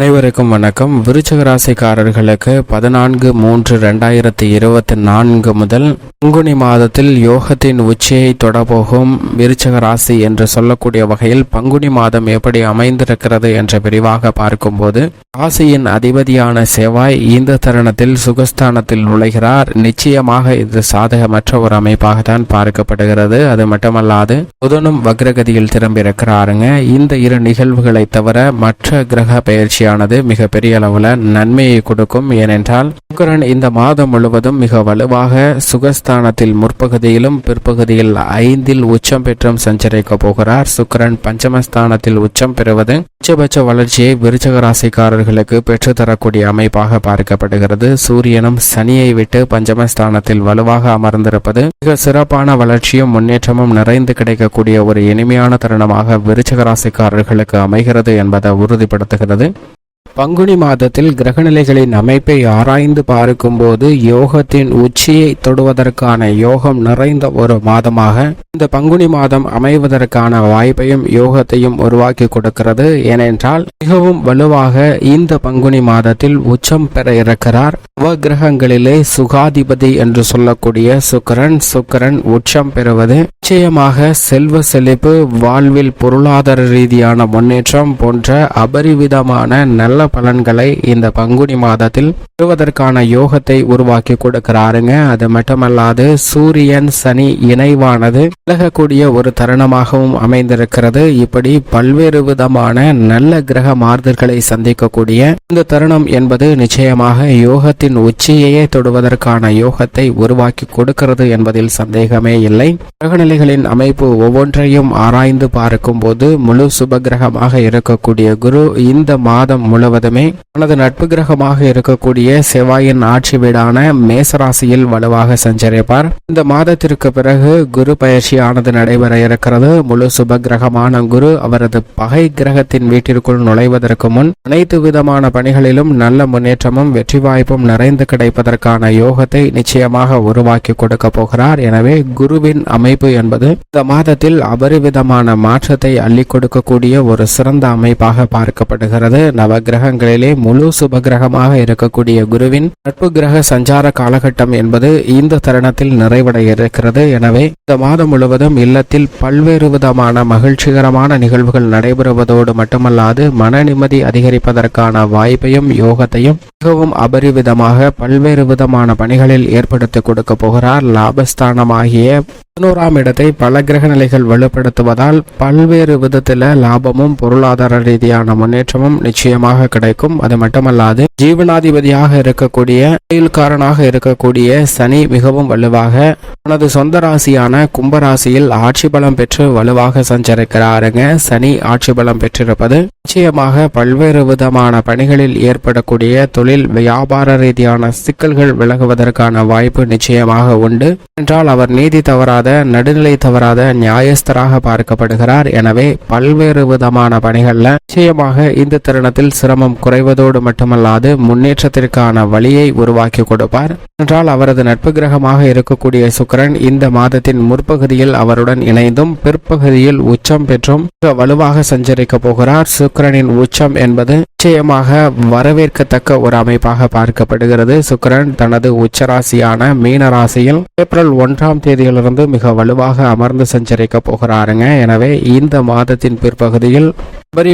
அனைவருக்கும் வணக்கம். விருச்சக ராசிக்காரர்களுக்கு பதினான்கு மூன்று ரெண்டாயிரத்தி இருபத்தி நான்கு முதல் பங்குனி மாதத்தில் யோகத்தின் உச்சியை தொடபோகும் விருச்சக ராசி என்று சொல்லக்கூடிய வகையில் பங்குனி மாதம் எப்படி அமைந்திருக்கிறது என்ற விரிவாக பார்க்கும்போது ராசியின் அதிபதியான செவ்வாய் இந்த தருணத்தில் சுகஸ்தானத்தில் நுழைகிறார். நிச்சயமாக இது சாதகமற்ற ஒரு அமைப்பாக தான் பார்க்கப்படுகிறது. அது மட்டுமல்லாது புதனும் வக்ரகதியில் திரும்பியிருக்கிறாருங்க. இந்த இரு நிகழ்வுகளை தவிர மற்ற கிரக பயிற்சியானது மிக பெரிய அளவுல நன்மையை கொடுக்கும். ஏனென்றால் சுக்கிரன் இந்த மாதம் முழுவதும் மிக வலுவாக சுகஸ்தானத்தில் முற்பகுதியிலும் பிற்பகுதியில் ஐந்தில் உச்சம் பெற்றும் சஞ்சரிக்க போகிறார். சுக்கிரன் பஞ்சமஸ்தானத்தில் உச்சம் பெறுவது உச்சபட்ச வளர்ச்சியை விருச்சக ராசிக்காரர்களுக்கு பெற்றுத்தரக்கூடிய அமைப்பாக பார்க்கப்படுகிறது. சூரியனும் சனியை விட்டு பஞ்சமஸ்தானத்தில் வலுவாக அமர்ந்திருப்பது மிக சிறப்பான வளர்ச்சியும் முன்னேற்றமும் நிறைந்து கிடைக்கக்கூடிய ஒரு இனிமையான தருணமாக விருச்சக ராசிக்காரர்களுக்கு அமைகிறது என்பதை உறுதிப்படுத்துகிறது. பங்குனி மாதத்தில் கிரகநிலைகளின் அமைப்பை ஆராய்ந்து பார்க்கும்போது யோகத்தின் உச்சியை தொடுவதற்கான யோகம் நிறைந்த ஒரு மாதமாக இந்த பங்குனி மாதம் அமைவதற்கான வாய்ப்பையும் யோகத்தையும் உருவாக்கி கொடுக்கிறது. ஏனென்றால் மிகவும் வலுவாக இந்த பங்குனி மாதத்தில் உச்சம் பெற இருக்கிறார். நவகிரகங்களிலே சுகாதிபதி என்று சொல்லக்கூடிய சுக்கரன் சுக்கரன் உச்சம் பெறுவது நிச்சயமாக செல்வ செழிப்பு வாழ்வில் பொருளாதார ரீதியான முன்னேற்றம் போன்ற அபரிவிதமான நல்ல பலன்களை இந்த பங்குனி மாதத்தில் பெறுவதற்கான யோகத்தை உருவாக்கி கொடுக்கிறாருங்க. அது மட்டுமல்லாது சூரியன் சனி இணைவானது விலகக்கூடிய ஒரு தருணமாகவும் அமைந்திருக்கிறது. இப்படி பல்வேறு விதமான நல்ல கிரக மாறுதல்களை சந்திக்கக்கூடிய இந்த தருணம் என்பது நிச்சயமாக யோகத்தின் உச்சியையே தொடுவதற்கான யோகத்தை உருவாக்கி கொடுக்கிறது என்பதில் சந்தேகமே இல்லை. கிரகநிலைகளின் அமைப்பு ஒவ்வொன்றையும் ஆராய்ந்து பார்க்கும்போது முழு சுபகிரகமாக இருக்கக்கூடிய குரு இந்த மாதம் முழு முழுவதுமே தனது நட்பு கிரகமாக இருக்கக்கூடிய செவ்வாயின் ஆட்சி வீடான மேசராசியில் வலுவாக சஞ்சரிப்பார். இந்த மாதத்திற்கு பிறகு குரு பயிற்சியானது நடைபெற இருக்கிறது. முழு சுபகிரகமான குரு அவரது பகை கிரகத்தின் வீட்டிற்குள் நுழைவதற்கு முன் அனைத்து விதமான பணிகளிலும் நல்ல முன்னேற்றமும் வெற்றி வாய்ப்பும் நிறைந்து கிடைப்பதற்கான யோகத்தை நிச்சயமாக உருவாக்கி கொடுக்க போகிறார். எனவே குருவின் அமைப்பு என்பது இந்த மாதத்தில் அபரிவிதமான மாற்றத்தை அள்ளி கொடுக்கக்கூடிய ஒரு சிறந்த அமைப்பாக பார்க்கப்படுகிறது. நவகிரக கிரகங்களிலே முழு சுபகிரகமாக இருக்கக்கூடிய குருவின் நட்பு கிரக சஞ்சார காலகட்டம் என்பது இந்த தருணத்தில் நிறைவடைய இருக்கிறது எனவே இந்த மாதம் முழுவதும் இல்லத்தில் பல்வேறு விதமான மகிழ்ச்சிகரமான நிகழ்வுகள் நடைபெறுவதோடு மட்டுமல்லாது மன நிம்மதி அதிகரிப்பதற்கான வாய்ப்பையும் யோகத்தையும் மிகவும் அபரிவிதமாக பல்வேறு விதமான பணிகளில் ஏற்படுத்தி கொடுக்க போகிறார். லாபஸ்தானமாகிய பதினோராம் இடத்தை பல கிரக நிலைகள் வலுப்படுத்துவதால் பல்வேறு விதத்தில் லாபமும் பொருளாதார ரீதியான முன்னேற்றமும் நிச்சயமாக கிடைக்கும். அது மட்டுமல்லாது ஜீவனாதிபதியாக இருக்கக்கூடிய தொழில்காரனாக இருக்கக்கூடிய சனி மிகவும் வலுவாக தனது சொந்த ராசியான கும்பராசியில் ஆட்சி பலம் பெற்று வலுவாக சஞ்சரிக்கிறாருங்க. சனி ஆட்சி பலம் பெற்றிருப்பது நிச்சயமாக பல்வேறு விதமான பணிகளில் ஏற்படக்கூடிய தொழில் வியாபார ரீதியான சிக்கல்கள் விலகுவதற்கான வாய்ப்பு நிச்சயமாக உண்டு. என்றால் அவர் நீதி தவறாத நடுநிலை தவறாத நியாயஸ்தராக பார்க்கப்படுகிறார். எனவே பல்வேறு விதமான பணிகள்ல நிச்சயமாக இந்த தருணத்தில் சிரமம் குறைவதோடு மட்டுமல்லாது முன்னேற்றத்திற்கான வழியை உருவாக்கி கொடுப்பார். என்றால் அவரது நட்பு கிரகமாக இருக்கக்கூடிய சுக்கிரன் இந்த மாதத்தின் முற்பகுதியில் அவருடன் இணைந்தும் பிற்பகுதியில் உச்சம் பெற்றும் மிக வலுவாக சஞ்சரிக்க போகிறார். சுக்கிரனின் உச்சம் என்பது நிச்சயமாக வரவேற்கத்தக்க ஒரு அமைப்பாக பார்க்கப்படுகிறது. சுக்கிரன் தனது உச்சராசியான மீன ராசியில் ஏப்ரல் ஒன்றாம் தேதியிலிருந்து மிக வலுவாக அமர்ந்து சஞ்சரிக்க போகிறாருங்க. எனவே இந்த மாதத்தின் பிற்பகுதியில்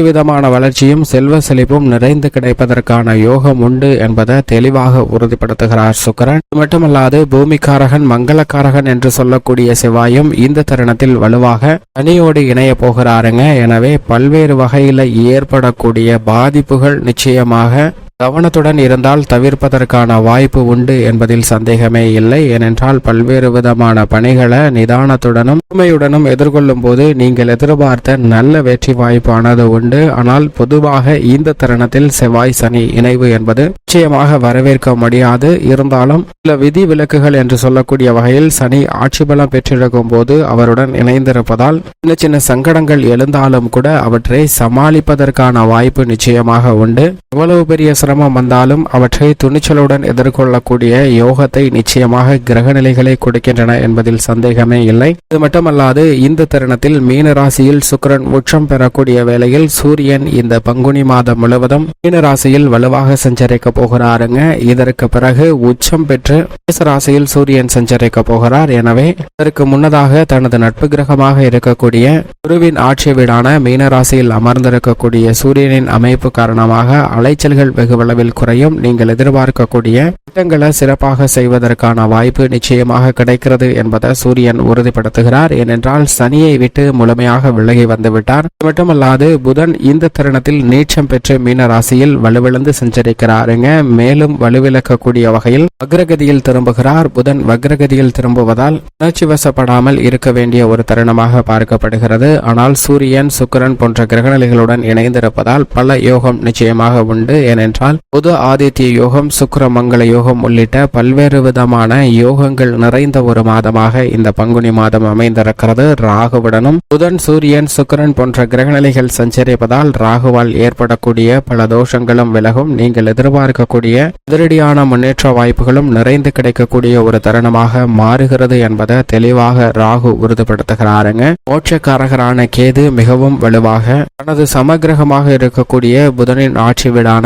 விதமான வளர்ச்சியும் செல்வ செழிப்பும் நிறைந்து கிடைப்பதற்கான யோகம் உண்டு என்பதை தெளிவாக உறுதிப்படுத்துகிறார் சுக்கரன். இது மட்டுமல்லாது பூமிக்காரகன் மங்களக்காரகன் என்று சொல்லக்கூடிய செவ்வாயும் இந்த தருணத்தில் வலுவாக தனியோடு இணைய போகிறாருங்க. எனவே பல்வேறு வகையில் ஏற்படக்கூடிய பாதிப்பு பாதிப்புகள் நிச்சயமாக கவனத்துடன் இருந்தால் தவிர்ப்பதற்கான வாய்ப்பு உண்டு என்பதில் சந்தேகமே இல்லை. ஏனென்றால் பல்வேறு விதமான பணிகளை நிதானத்துடனும் உண்மையுடனும் எதிர்கொள்ளும் போது நீங்கள் எதிர்பார்த்த நல்ல வெற்றி வாய்ப்பானது உண்டு. ஆனால் பொதுவாக இந்த தருணத்தில் செவ்வாய் சனி இணைவு என்பது நிச்சயமாக வரவேற்க முடியாது. இருந்தாலும் சில விதி விலக்குகள் என்று சொல்லக்கூடிய வகையில் சனி ஆட்சி பலம் பெற்றிருக்கும் போது அவருடன் இணைந்திருப்பதால் சின்ன சின்ன சங்கடங்கள் எழுந்தாலும் கூட அவற்றை சமாளிப்பதற்கான வாய்ப்பு நிச்சயமாக உண்டு. எவ்வளவு பெரிய சிரமம் வந்தாலும் அவற்றை துணிச்சலுடன் எதிர்கொள்ளக்கூடிய யோகத்தை நிச்சயமாக கிரக நிலைகளை கொடுக்கின்றன என்பதில் சந்தேகமே இல்லை. இது மட்டுமல்லாது இந்த தருணத்தில் மீன ராசியில் சுக்கிரன் உச்சம் பெறக்கூடிய வேளையில் சூரியன் இந்த பங்குனி மாதம் முழுவதும் மீன ராசியில் வலுவாக சஞ்சரிக்க போகிறாருங்க. இதற்கு பிறகு உச்சம் பெற்று மேச ராசியில் சூரியன் சஞ்சரிக்க போகிறார். எனவே இதற்கு முன்னதாக தனது நட்பு கிரகமாக இருக்கக்கூடிய குருவின் ஆட்சி வீடான மீன ராசியில் அமர்ந்திருக்கக்கூடிய சூரியனின் அமைப்பு காரணமாக அலைச்சல்கள் வெகு அளவில் குறையும். நீங்கள் எதிர்பார்க்கக்கூடிய திட்டங்களை சிறப்பாக செய்வதற்கான வாய்ப்பு நிச்சயமாக கிடைக்கிறது என்பதை சூரியன் உறுதிப்படுத்துகிறார். ஏனென்றால் சனியை விட்டு முழுமையாக விலகி வந்துவிட்டார். அது மட்டுமல்லாது புதன் இந்த தருணத்தில் நீச்சம் பெற்று மீன ராசியில் வலுவிழந்து சஞ்சரிக்கிறாருங்க. மேலும் வலுவிழக்கக்கூடிய வகையில் வக்ரகதியில் திரும்புகிறார். புதன் வக்ரகதியில் திரும்புவதால் உணர்ச்சி வசப்படாமல் இருக்க வேண்டிய ஒரு தருணமாக பார்க்கப்படுகிறது. ஆனால் சூரியன் சுக்கிரன் போன்ற கிரகநிலைகளுடன் இணைந்திருப்பதால் பல யோகம் நிச்சயமாக உண்டு. ஏனென்றால் என்றால் புது ஆதித்ய யோகம் சுக்கர மங்கள யோகம் உள்ளிட்ட பல்வேறு விதமான யோகங்கள் நிறைந்த ஒரு மாதமாக இந்த பங்குனி மாதம் அமைந்திருக்கிறது. ராகுவுடனும் புதன் சூரியன் சுக்கரன் போன்ற கிரகநிலைகள் சஞ்சரிப்பதால் ராகுவால் ஏற்படக்கூடிய பல தோஷங்களும் விலகும். நீங்கள் எதிர்பார்க்கக்கூடிய எதிரடியான முன்னேற்ற வாய்ப்புகளும் நிறைந்து கிடைக்கக்கூடிய ஒரு தருணமாக மாறுகிறது என்பதை தெளிவாக ராகு உறுதிப்படுத்துகிறாருங்க. மோட்சக்காரகரான கேது மிகவும் வலுவாக தனது சமகிரகமாக இருக்கக்கூடிய புதனின் ஆட்சி வீடான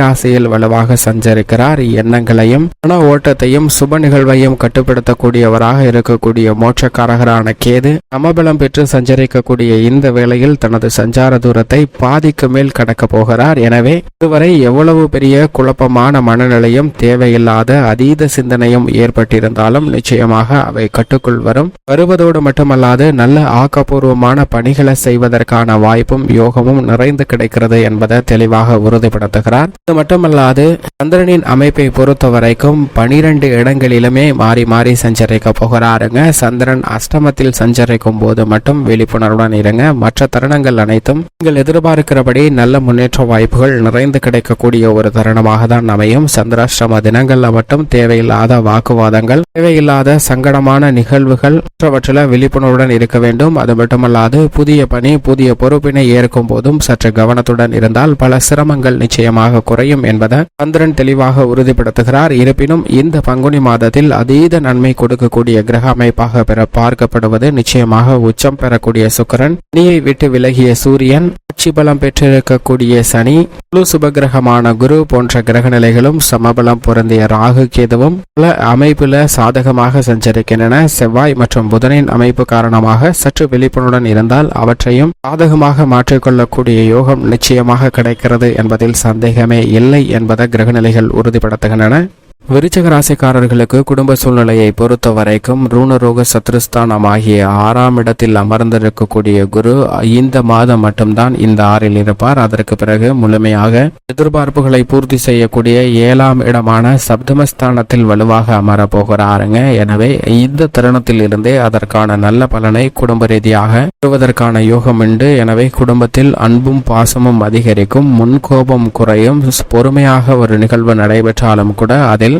கன்னிராசியில் வலுவாக சஞ்சரிக்கிறார். எண்ணங்களையும் மன ஓட்டத்தையும் சுப நிகழ்வையும் கட்டுப்படுத்தக்கூடியவராக இருக்கக்கூடிய மோட்சக்காரகரான கேது சமபலம் பெற்று சஞ்சரிக்கக்கூடிய இந்த வேளையில் தனது சஞ்சார தூரத்தை பாதிக்கு மேல் கடக்க போகிறார். எனவே இதுவரை எவ்வளவு பெரிய குழப்பமான மனநிலையும் தேவையில்லாத அதீத சிந்தனையும் ஏற்பட்டிருந்தாலும் நிச்சயமாக அவை கட்டுக்குள் வரும். வருவதோடு மட்டுமல்லாது நல்ல ஆக்கப்பூர்வமான பணிகளை செய்வதற்கான வாய்ப்பும் யோகமும் நிறைந்து கிடைக்கிறது என்பதை தெளிவாக உறுதிப்படுத்துகிறார். இது மட்டுமல்லாது சந்திரனின் அமைப்பை பொறுத்த வரைக்கும் பனிரெண்டு இடங்களிலுமே மாறி மாறி சஞ்சரிக்க போகிறாருங்க. சந்திரன் அஷ்டமத்தில் சஞ்சரிக்கும் போது மட்டும் விழிப்புணர்வுடன் இருங்க. மற்ற தருணங்கள் அனைத்தும் நீங்கள் எதிர்பார்க்கிறபடி நல்ல முன்னேற்ற வாய்ப்புகள் நிறைந்து கிடைக்கக்கூடிய ஒரு தருணமாக தான் அமையும். சந்திராஷ்டம தினங்கள்ல மட்டும் தேவையில்லாத வாக்குவாதங்கள் தேவையில்லாத சங்கடமான நிகழ்வுகள் மற்றவற்றில் விழிப்புணர்வுடன் இருக்க வேண்டும். அது மட்டுமல்லாது புதிய பணி புதிய பொறுப்பினை ஏற்கும் போதும் சற்று கவனத்துடன் இருந்தால் பல சிரமங்கள் நிச்சயமாக குறையும் என்பதை சந்திரன் தெளிவாக உறுதிப்படுத்துகிறார். இருப்பினும் இந்த பங்குனி மாதத்தில் அதீத நன்மை கொடுக்கக்கூடிய கிரக அமைப்பாக பெற பார்க்கப்படுவது நிச்சயமாக உச்சம் பெறக்கூடிய சுக்கிரன். நீயை விட்டு விலகிய சூரியன் ஆட்சி பலம் பெற்றிருக்கக்கூடிய சனி குழு சுபகிரகமான குரு போன்ற கிரக நிலைகளும் சமபலம் பொருந்திய ராகு கேதுவும் பல அமைப்புல சாதகமாக சஞ்சரிக்கின்றன. செவ்வாய் மற்றும் புதனின் அமைப்பு காரணமாக சற்று விழிப்புணர்வுடன் இருந்தால் அவற்றையும் சாதகமாக மாற்றிக்கொள்ளக்கூடிய யோகம் நிச்சயமாக கிடைக்கிறது என்பதில் சந்தேகமே இல்லை என்பதை கிரகநிலைகள் உறுதிப்படுத்துகின்றன. விருச்சக ராசிக்காரர்களுக்கு குடும்ப சூழ்நிலையை பொறுத்த வரைக்கும் ரூணரோக சத்ருஸ்தானம் ஆகிய ஆறாம் இடத்தில் அமர்ந்திருக்கக்கூடிய குரு இந்த மாதம் மட்டும்தான் இந்த ஆறில் இருப்பார். அதற்கு பிறகு முழுமையாக எதிர்பார்ப்புகளை பூர்த்தி செய்யக்கூடிய ஏழாம் இடமான சப்தமஸ்தானத்தில் வலுவாக அமரப்போகிறாருங்க எனவே இந்த தருணத்தில் இருந்தே அதற்கான நல்ல பலனை குடும்ப ரீதியாக பெறுவதற்கான யோகம் உண்டு. எனவே குடும்பத்தில் அன்பும் பாசமும் அதிகரிக்கும் முன்கோபம் குறையும். பொறுமையாக ஒரு நிகழ்வு நடைபெற்றாலும் கூட அதில்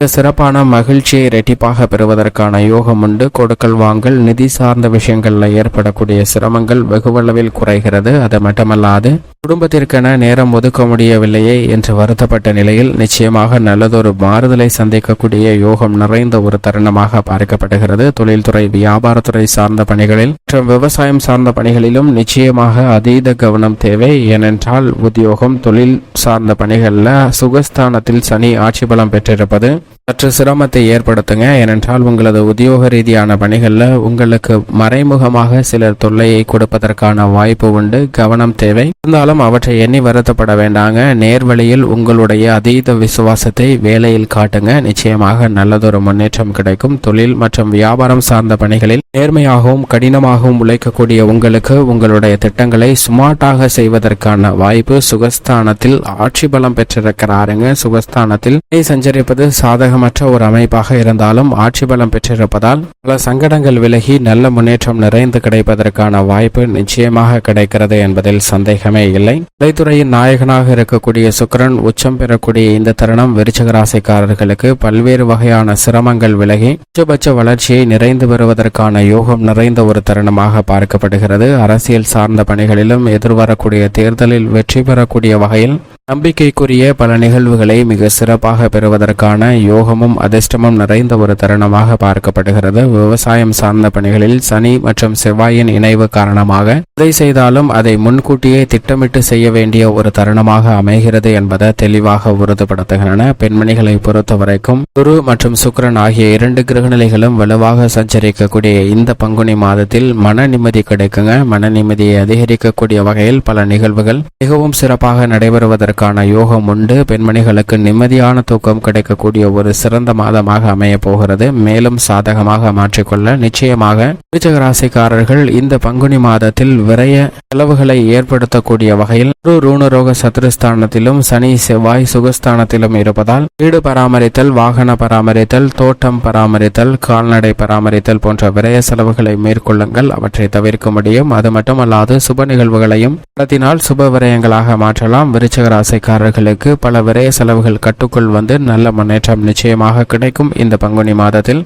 சிறப்பான மகிழ்ச்சியை ரெட்டிப்பாக பெறுவதற்கான யோகம் உண்டு. கொடுக்கல் வாங்கல் நிதி சார்ந்த விஷயங்களில் ஏற்படக்கூடிய சிரமங்கள் வெகுவளவில் குறைகிறது. அது மட்டுமல்லாது குடும்பத்திற்கென நேரம் ஒதுக்க முடியவில்லையே என்று வருத்தப்பட்ட நிலையில் நிச்சயமாக நல்லதொரு மாறுதலை சந்திக்கக்கூடிய யோகம் நிறைந்த ஒரு தருணமாக பார்க்கப்படுகிறது. தொழில்துறை வியாபாரத்துறை சார்ந்த பணிகளில் மற்றும் விவசாயம் சார்ந்த பணிகளிலும் நிச்சயமாக அதீத கவனம் தேவை. ஏனென்றால் உத்தியோகம் தொழில் சார்ந்த பணிகளில் சுகஸ்தானத்தில் சனி ஆட்சி பலம் பெற்றிருப்பது சற்று சிரமத்தை ஏற்படுத்துங்க. ஏனென்றால் உங்களது உத்தியோக ரீதியான பணிகளில் உங்களுக்கு மறைமுகமாக சிலர் தொல்லையை கொடுப்பதற்கான வாய்ப்பு உண்டு. கவனம் தேவை. இருந்தாலும் அவற்றை எண்ணி வருத்தப்பட வேண்டாங்க. நேர்வழியில் உங்களுடைய அதீத விசுவாசத்தை வேலையில் காட்டுங்க. நிச்சயமாக நல்லதொரு முன்னேற்றம் கிடைக்கும். தொழில் மற்றும் வியாபாரம் சார்ந்த பணிகளில் நேர்மையாகவும் கடினமாகவும் உழைக்கக்கூடிய உங்களுக்கு உங்களுடைய திட்டங்களை சுமார்ட்டாக செய்வதற்கான வாய்ப்பு சுகஸ்தானத்தில் ஆட்சி பலம் பெற்றிருக்கிறாருங்க. சுகஸ்தானத்தில் சஞ்சரிப்பது சா சாதகமற்ற ஒரு அமைப்பாக இருந்தாலும் ஆட்சி பலம் பெற்றிருப்பதால் பல சங்கடங்கள் விலகி நல்ல முன்னேற்றம் நிறைந்து கிடைப்பதற்கான வாய்ப்பு நிச்சயமாக கிடைக்கிறது என்பதில் சந்தேகமே இல்லை. கலைத்துறையின் நாயகனாக இருக்கக்கூடிய சுக்கிரன் உச்சம் பெறக்கூடிய இந்த தருணம் விருச்சகராசிக்காரர்களுக்கு பல்வேறு வகையான சிரமங்கள் விலகி உச்சபட்ச வளர்ச்சியை நிறைந்து வருவதற்கான யோகம் நிறைந்த ஒரு தருணமாக பார்க்கப்படுகிறது. அரசியல் சார்ந்த பணிகளிலும் எதிர்வரக்கூடிய தேர்தலில் வெற்றி பெறக்கூடிய வகையில் நம்பிக்கைக்குரிய பல நிகழ்வுகளை மிக சிறப்பாக பெறுவதற்கான யோகமும் அதிர்ஷ்டமும் நிறைந்த ஒரு தருணமாக பார்க்கப்படுகிறது. விவசாயம் சார்ந்த பணிகளில் சனி மற்றும் செவ்வாயின் இணைவு காரணமாக எதை செய்தாலும் அதை முன்கூட்டியே திட்டமிட்டு செய்ய வேண்டிய ஒரு தருணமாக அமைகிறது என்பதை தெளிவாக உறுதிப்படுத்துகின்றன. பெண்மணிகளை பொறுத்த வரைக்கும் குரு மற்றும் சுக்கிரன் ஆகிய இரண்டு கிரகநிலைகளும் வலுவாக சஞ்சரிக்கக்கூடிய இந்த பங்குனி மாதத்தில் மன நிம்மதி கிடைக்குங்க. மன நிம்மதியை அதிகரிக்கக்கூடிய வகையில் பல நிகழ்வுகள் மிகவும் சிறப்பாக நடைபெறுவதற்கு நடைபெறுவதற்கான யோகம் உண்டு. பெண்மணிகளுக்கு நிம்மதியான தூக்கம் கிடைக்கக்கூடிய ஒரு சிறந்த மாதமாக அமைய போகிறது. மேலும் சாதகமாக மாற்றிக்கொள்ள நிச்சயமாக ராசிக்காரர்கள் இந்த பங்குனி மாதத்தில் விரைய செலவுகளை ஏற்படுத்தக்கூடிய வகையில் குரு ரூணரோக சத்ருஸ்தானத்திலும் சனி செவ்வாய் சுகஸ்தானத்திலும் இருப்பதால் வீடு பராமரித்தல் வாகன பராமரித்தல் தோட்டம் பராமரித்தல் கால்நடை பராமரித்தல் போன்ற விரய செலவுகளை மேற்கொள்ளுங்கள். அவற்றை தவிர்க்க முடியும். அது மட்டுமல்லாது சுப நிகழ்வுகளையும் நடத்தினால் சுப விரயங்களாக மாற்றலாம். விருச்சகராசி ராசிக்காரர்களுக்கு பல விரைய செலவுகள் கட்டுக்குள் வந்து நல்ல முன்னேற்றம் நிச்சயமாக கிடைக்கும். இந்த பங்குனி மாதத்தில்